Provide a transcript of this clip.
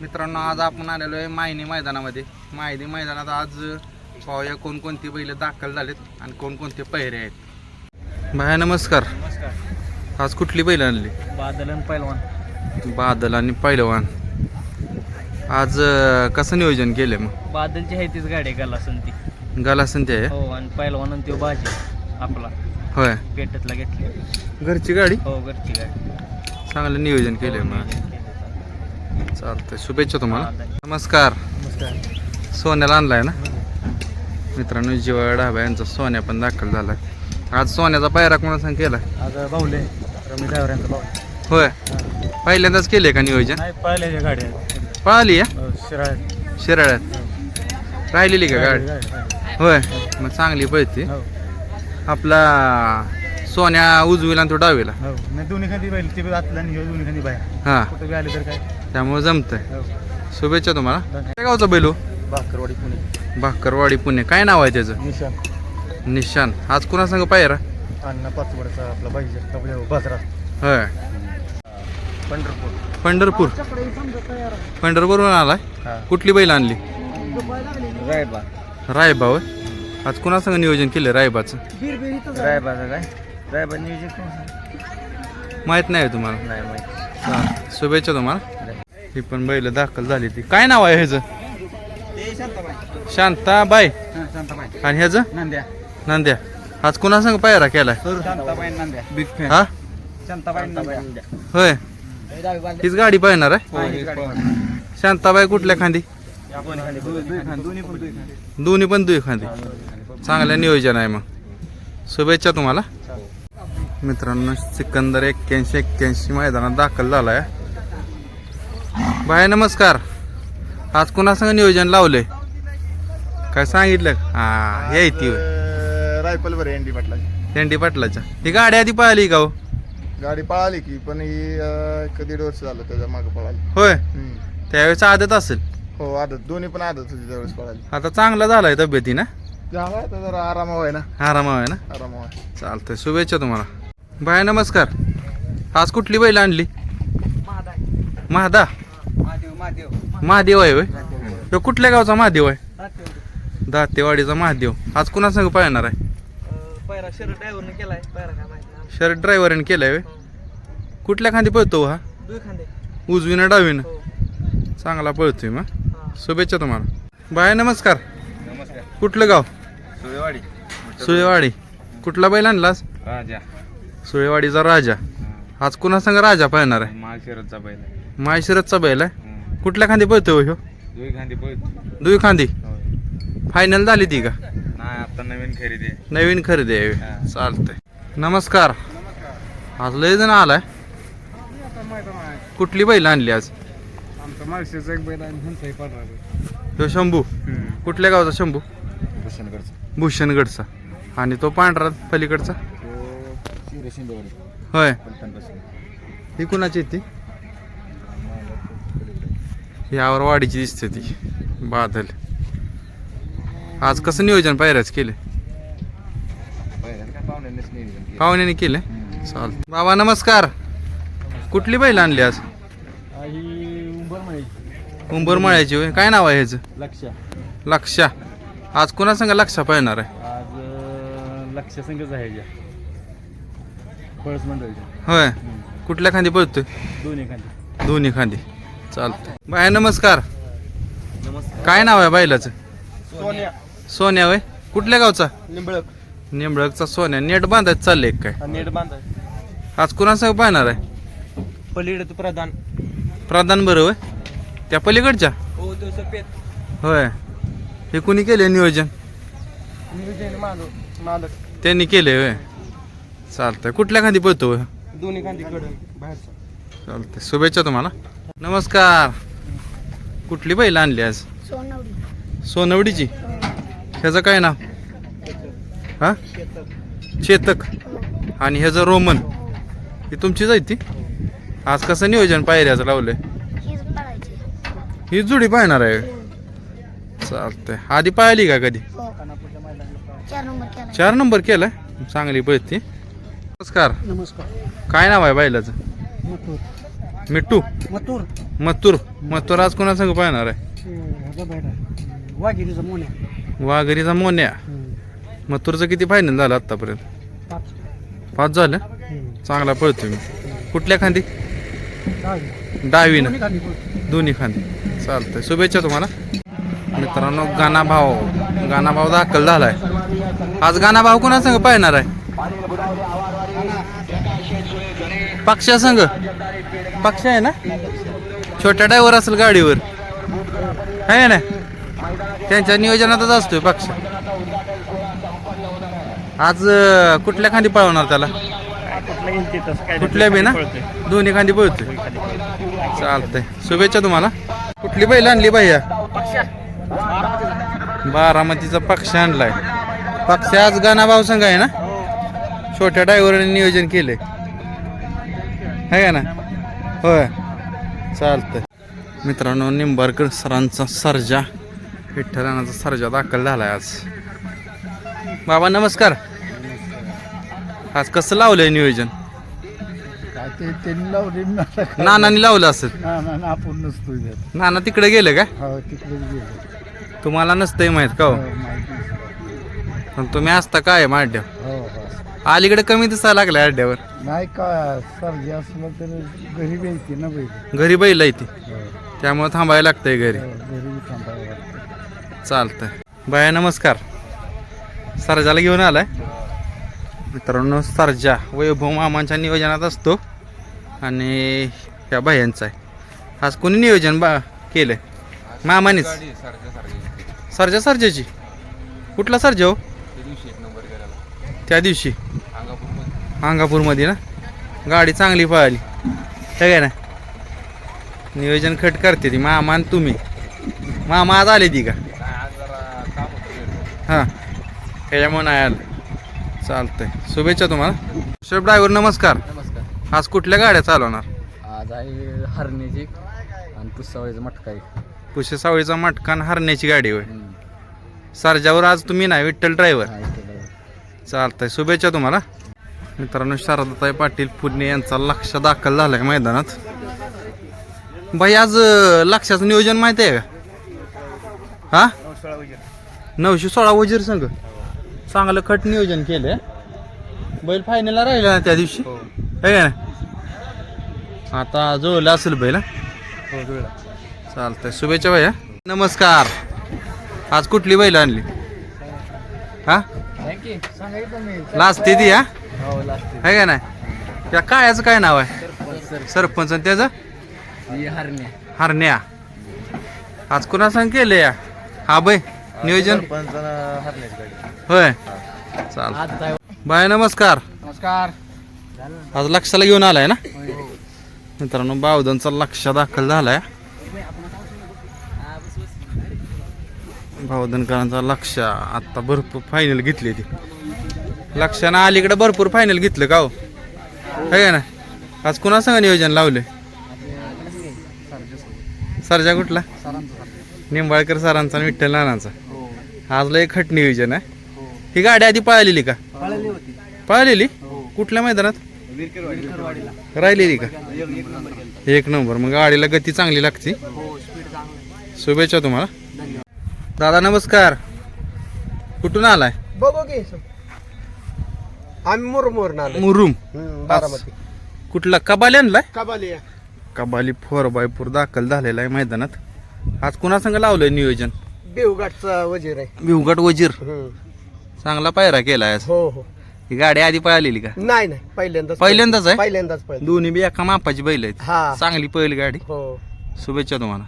मित्रांनो आज आपण आलेलो आहे मायनी मैदानामध्ये. मायनी मैदानात आज पाहूया कोणकोणती बैल दाखल झालेत आणि कोणकोणते पहिरे आहेत. भाया नमस्कार. नमस्कार. आज कुठली बैल आणली? बादल आणि पैलवान. बादल आणि पैलवान. आज अं, कसं नियोजन केलं मग? बादलची आहे तीच गाडी गलासन ती गलासन ते आहे? हो आणि पैलवान आणि तो भाजी आपला. होय. पेटतला घेतली. घरची गाडी? हो घरची गाडी. चांगलं नियोजन केलंय मग. नियोजन केलं चालतंय. शुभेच्छा तुम्हाला. नमस्कार. सोन्याला आणलाय ना? मित्रांनो जिवा ढाबा यांचा सोन्या पण दाखल झालाय. आज सोन्याचा पायरा कोणा सांग केला? आज बाहुले रमेश ड्रायव्हर यांचा होय. पहिल्यांदाच केले का नियोजन? नाही गाडी आहेत. पळाली या शिराळ शिराळ्यात. राहिलेली का गाडी? होय. मग चांगली पळते. हो. आपला सोन्या उजवीला आणि तो डावीला. हो नाही दोन्ही खांदी बैल ते आतला आणि ह्यो दोन्ही खांदी बाहेर. हा. कुठं बी आले तर काय? त्यामुळे जमतंय. हो. शुभेच्छा तुम्हाला. काय गावचा बैलो? भाकरवाडी पुणे. भाकरवाडी पुणे. काय नाव आहे त्याचं? निशान. निशान. आज कुणा सांग पायरा अण्णा पाचवड्याचा आपला पाहिजे बाजरा. होय. पंढरपूर. पंढरपूर. पंढरपूरवरून आलाय? हा. कुठली बैल आणली? रायबा. रायबा होय. आज कुणा संग नियोजन केलं रायबाचं? रायबाचा काय? सांग? माहीत नाही तुम्हाला? नाही माहिती. शुभेच्छा तुम्हाला. ही पण बैल दाखल झाली ती. काय नाव आहे ह्याचं? शांताबाई. शांताबाई. आणि ह्याचं? नंद्या. नांद्या. आज कुणा संग पायरा केलाय? शांताबाई नंद्या. बिग फॅन हा? शांताबाई नंद्या. होय. हीच गाडी पाहणार आहे? शांताबाई कुठल्या खांदी? दोन्ही पण दुई खांदी. चांगलं नियोजन आहे मग. शुभेच्छा तुम्हाला. मित्रांनो सिकंदर एक्क्याऐंशी एक्क्याऐंशी मैदानात दाखल झालाय. बाय नमस्कार. आज कुणासंग नियोजन लावलंय? काय सांगितलं? हा हे ती. रायफल बरं एनडी पाटला तेंडी पाटलाच्या. ही गाडी आधी पळाली का हो? गाडी पळाली की पण ही एक दीड वर्ष झालं त्याच्यामागे पळाली. होय. त्यावेळेस आदत असेल. हो आदत. दोन्ही पण आदत होती त्यावेळेस पळाली. आता चांगला झालाय तब्येती ना झाला जरा आरामाव आहे ना. आराम आहे ना? आरामाव आहे. चालतंय. शुभेच्छा तुम्हाला. बाय नमस्कार. आज कुठली बैल आणली? महादा. महादेव आहे होय? तो कुठल्या गावचा महादेव आहे? दातेवाडीचा महादेव. आज कुणा संग पाहणार आहे? शर्ट ड्रायव्हरने केलाय पैरा काय माहिती नाही शर्ट ड्रायव्हरने केलाय होय? कुठल्या खांदी पळतो हा? उजवीनं डावीनं? चांगला पळतोय मग. शुभेच्छा तुम्हाला. बाय नमस्कार. नमस्कार. कुठलं गाव? सुळेवाडी. सुळेवाडी. कुठला बैल आणलास? राजा. सुळेवाडीचा राजा. आज कुणा संग राजा पाहणार आहे? माळशिरतचा बैल आहे. माहेशिरतचा बैल आहे? कुठल्या खांदी पळतो ह्यो? दुई खांदी पळत दुई खांदी? फायनल झाली ती का? नाही आता नवीन खरेदी आहे. नवीन खरेदी आहे. हा. चालतंय. नमस्कार. आज लय जण आलाय. कुठली बैल आणली आज? आमचा एक बैल आणि ह्यांचाही ह्यो शंभू. कुठल्या गावचा शंभू? भूषणगडचा. भूषणगडचा. आणि तो पांढरा पलीकडचा? शिंदेवाडी होय. पलटणपासून ही कुणाची आहे ती? यावर वाडीची दिसते ती बादल. आज कसं नियोजन पायऱ्याच केले? काय पाहुण्यांनीच नियोजन केलं. पाहुण्याने केले? चाल बाबा नमस्कार. कुठली बैल आणली आज? ही उंबरमाळ्याची होय. काय नाव आहे ह्याचं? लक्ष. लक्षा. आज कुणा संग लक्षा पाहणार आहे? आज लक्ष संघच आहे पळस मंडळीच्या होय. कुठल्या खांदी पळतोय? दोन्ही खांदी. दोन्ही खांदी. चालतंय. बाय नमस्कार. नमस्कार. काय नाव आहे बैलाचं सोन्या. सोन्या वय कुठल्या गावचा? निंबळक. निंबळकचा सोन्या. नेट बांधायचं चाललंय काय? नेट बांधाय आज कुणासंग पाहणार आहे? पलीड प्रधान. प्रधान बरं होय? त्या पलीकडच्या? हो तो सफेद. होय. हे कुणी केले नियोजन? नियोजन माधव मालक. त्यांनी केले होय. चालतंय. कुठल्या खांदी पळतो? दोन्ही खांदी कडून बाहेरचा. चालतंय. शुभेच्छा तुम्हाला. नमस्कार. कुठली बैल आणली आज? सोनवडी. सोनवडीची? ह्याचं काय नाव? हा? चेतक. आणि ह्याचं रोमन. ही तुमचीच आहे ती? आज कसं नियोजन पायऱ्याचं लावलंय? ही जुडी पाहणार आहे. चालतंय. आधी पाहिली का कधी? हो. चार नंबर केला चार नंबर केलाय? चांगली पळती. नमस्कार. नमस्कार. काय नाव आहे बैलाचं मिट्टू. मथुर. मत्तूर मत्तूर आज कोणा संग पाहणार आहे? वाघिरीचा मोन्या. वाघरीचा मोन्या. मत्तूरचं किती फायनल झालं आतापर्यंत पाच. पाच झालं? चांगला पळतोय मी. कुठल्या खांदी? दहावी डावीनं. दोन्ही खाली पळतो. दोन्ही खांदी. चालतंय. शुभेच्छा तुम्हाला. मित्रांनो गाणा भाव. गाणा भाव दाखल झालाय. आज गाणा भाव कोणा संग पाहणार आहे? पक्षा संघ पक्षा आहे ना? छोट्या ड्रायव्हर असेल गाडीवर. आहे ना? त्यांच्या नियोजनातच असतोय पक्ष आज कुठल्या खांदी पळवणार त्याला? कुठल्या बी ना? दोन्ही खांदी पळतोय. चालतंय. शुभेच्छा तुम्हाला. कुठली बैल आणली भैया? बारामतीचा पक्ष आणलाय. पक्ष आज गाणा भाऊ संघ आहे ना? छोट्या ड्रायव्हरने नियोजन केलंय. है का ना? होय. चालतंय. मित्रांनो निंबारकर सरांचा सर्जा विठ्ठलानाचा सर्जा दाखल झालाय आज. बाबा नमस्कार. आज कसं नियोजन? लावले ना. नानानी लावलं असेल. आपण नसतो. नाना तिकडे गेले का? हो तिकडे तुम्हाला नसतंय माहीत का हो? हो, आहे. पण तुम्ही असता काय माड्या? अलीकडे कमी दिसायला लागलाय अड्ड्यावर. नाही का सर्दी असलं तर घरी यायची ना बैल घरी बैल आहे ती. हो, त्यामुळे थांबायला लागतंय घरी. हो, घरी बी थांबावं लागतं. चालतंय. बाया नमस्कार. सरजाला घेऊन आलाय. मित्रांनो सरजा वैभव मामांच्या नियोजनात असतो आणि ह्या बायांचा आहे. आज कोणी नियोजन बा केलंय? मामानीच. सरजा सरजाची. कुठला सरजा हो? त्या दिवशी. अंगापूरमध्ये ना? गाडी चांगली पळाली. हे काय ना? नियोजन खट करते ती. मामा आणि तुम्ही. मामा आज आले ती का? हां. त्याच्यामुळे नाही आलं. चालतंय. शुभेच्छा तुम्हाला. शेफ ड्रायव्हर नमस्कार. नमस्कार. आज कुठल्या गाड्या चालवणार? आज आहे हरणीची आणि पुसावळीचा मटका आहे. पुशे सावळीचा मटकान हरण्याची गाडी होय. सरजावर आज तुम्ही नाही विठ्ठल ड्रायव्हर हा, इथे बघा. चालतंय. शुभेच्छा तुम्हाला. मित्रांनो शारदाताई पाटील पुणे यांचा लक्ष दाखल झालाय मैदानात? बाई आज लक्षाचं नियोजन माहिती आहे का? हा? नऊशे सोळा वजीर संघ. चांगलं खट नियोजन केलंय. बैल फायनलला राहिला ना त्या दिवशी? है. का ना आता जुळलं असेल बैल. हा? चालतंय. शुभेच्छा भैया नमस्कार. आज कुठली बैल आणली? हा? लाजते ती हा? हो लास्ट है का नाही? या काळ्याचं काय नाव आहे? सरपंच. आणि त्याचं? ही हरण्या. हरण्या. आज कुणा सांग केलं या? हा बाय नियोजन? होय. चाल. बाय नमस्कार. नमस्कार. आज लक्षाला घेऊन आलाय ना? मित्रांनो बावधनचा लक्ष दाखल झालाय. बावधनकरांचा लक्ष आता भरपूर फायनल घेतली ती. लक्षानं अलीकडे भरपूर फायनल घेतलं का हो? काय ना? आज कुणा सांगा नियोजन लावले सरजा कुठला? निंबाळकर सरांचा आणि विठ्ठल नानांचा. आज लय खट नियोजन आहे. ही गाडी आधी पळालेली का? पळालेली? कुठल्या मैदानात? राहिलेली का? एक नंबर. मग गाडीला गती चांगली लागते. शुभेच्छा तुम्हाला. दादा नमस्कार. कुठून आलाय? बघू की. आम्ही मुरमुर ना मुरुम? बारामती. कुठला? कबाली आणलाय Kabali Kabali four by four दाखल झालेला आहे मैदानात. आज कुणा संग लावलंय नियोजन? बेवघाटचा वजीर आहे. भिवगट वजीर. चांगला पायरा केलाय आज. हो हो. ही गाडी आधी पळालेली का? नाही नाही. पहिल्यांदाच पहिल्यांदाच आहे? पहिल्यांदाच पहिल्यांदा दोन्ही बी एका मापाची बैल आहेत. हा. चांगली पहिली गाडी. हो. शुभेच्छा तुम्हाला.